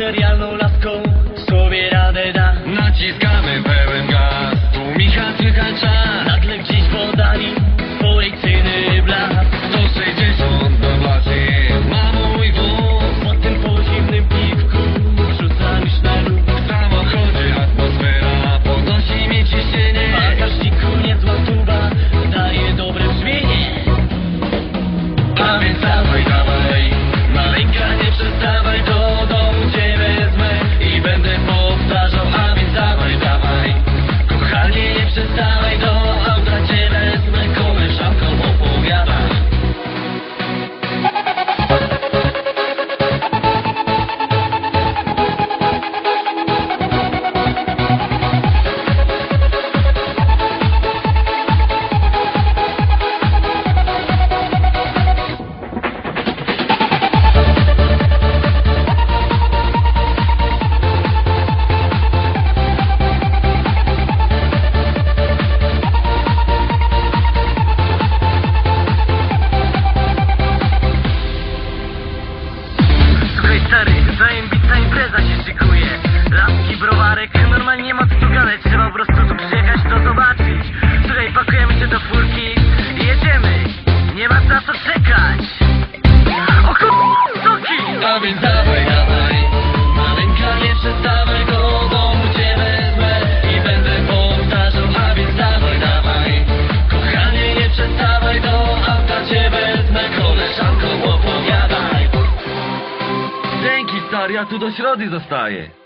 materialną laską. Sobie radę da. Naciskamy pełen gaz. Tu Micha słychać czas. Nagle gdzieś w oddali policyjny blask. 160 na blacie Ma mój wóz. Po tym podziemnym piwku rzucamy szneru W samochodzie atmosfera Podnosi mi W ciśnienie bagażniku niezła tuba. Daje dobre brzmienie. A więc dawaj, dawaj A więc dawaj, dawaj. Maleńka nie przestawaj Do domu cię wezmę I będę powtarzał A więc dawaj, dawaj. Kochanie nie przestawaj Do auta cię wezmę Koleżanką opowiadaj Dzięki stary, ja tu do środy zostaję